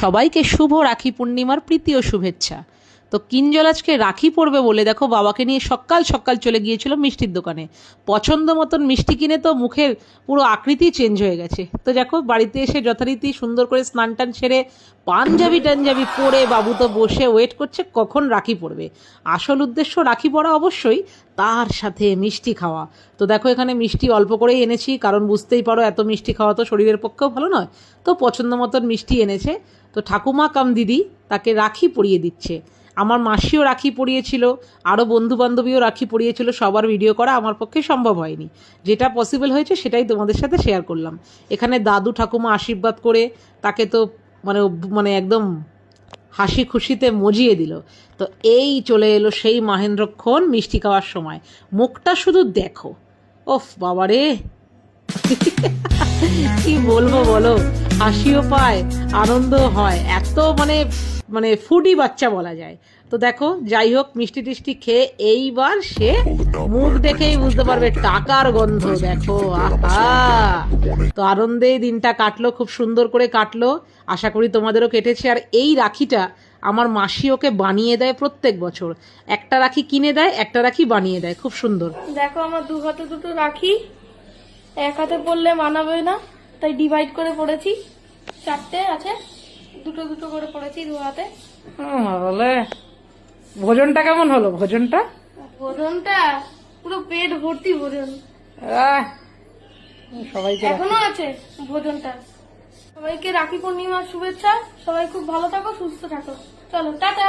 সবাইকে শুভ রাখি পূর্ণিমার প্রীতি ও শুভেচ্ছা। তো কিঞ্জল আজকে রাখি পড়বে বলে দেখো বাবাকে নিয়ে সকাল সকাল চলে গিয়েছিল মিষ্টির দোকানে। পছন্দ মতন মিষ্টি কিনে তো মুখের পুরো আকৃতি চেঞ্জ হয়ে গেছে। তো দেখো বাড়িতে এসে যথারীতি সুন্দর করে স্নান টান সেরে পাঞ্জাবি টাঞ্জাবি পরে বাবু তো বসে ওয়েট করছে কখন রাখি পড়বে আসল উদ্দেশ্য রাখি পড়া অবশ্যই তার সাথে মিষ্টি খাওয়া। তো দেখো এখানে মিষ্টি অল্প করেই এনেছি, কারণ বুঝতেই পারো এত মিষ্টি খাওয়া তো শরীরের পক্ষেও ভালো নয়। তো পছন্দ মতন মিষ্টি এনেছে। তো ঠাকুমা কাম দিদি তাকে রাখি পরিয়ে দিচ্ছে। আমার মাসিও রাখি পরিয়েছিল আরও বন্ধু বান্ধবীও রাখি পরিয়েছিল, সবার ভিডিও করা আমার পক্ষে সম্ভব হয়নি। যেটা পসিবল হয়েছে সেটাই তোমাদের সাথে শেয়ার করলাম। এখানে দাদু ঠাকুমা আশীর্বাদ করে তাকে তো মানে মানে একদম হাসি খুশিতে মজিয়ে দিল। তো এই চলে এলো সেই মাহেন্দ্রক্ষণ মিষ্টি খাওয়ার সময়। মুখটা শুধু দেখো। ওফ বাবারে কি বলব বলো? হাসিও পায় আনন্দ হয়। এত মানে মানে ফুডি বাচ্চা বলা যায়। তো দেখো যাই হোক মিষ্টি টিষ্টি খেয়ে এইবার সে মুখ দেখেই বুঝতে পারবে টাকার গন্ধ, দেখো, আহা! তো আনন্দেই দিনটা কাটলো, খুব সুন্দর করে কাটলো। আশা করি তোমাদেরও কেটেছে। আর এই রাখিটা আমার মাসি ওকে বানিয়ে দেয় প্রত্যেক বছর। একটা রাখি কিনে দেয়, একটা রাখি বানিয়ে দেয়। খুব সুন্দর। দেখো, আমার দু হাতে দুটো রাখি। এক হাতে পড়লে মানাবে না, তাই ডিভাইড করে পড়েছি। চারটে আছে। দুটো দুটো করে পড়েছি দু হাতে। বলে ভোজনটা কেমন হলো? ভোজনটা? ভোজনটা পুরো পেট ভর্তি ভোজন। সবাইকে এখনও আছে ভোজনটা। সবাইকে রাখি পূর্ণিমার শুভেচ্ছা। সবাই খুব ভালো থাকো সুস্থ থাকো। চলো টাটা!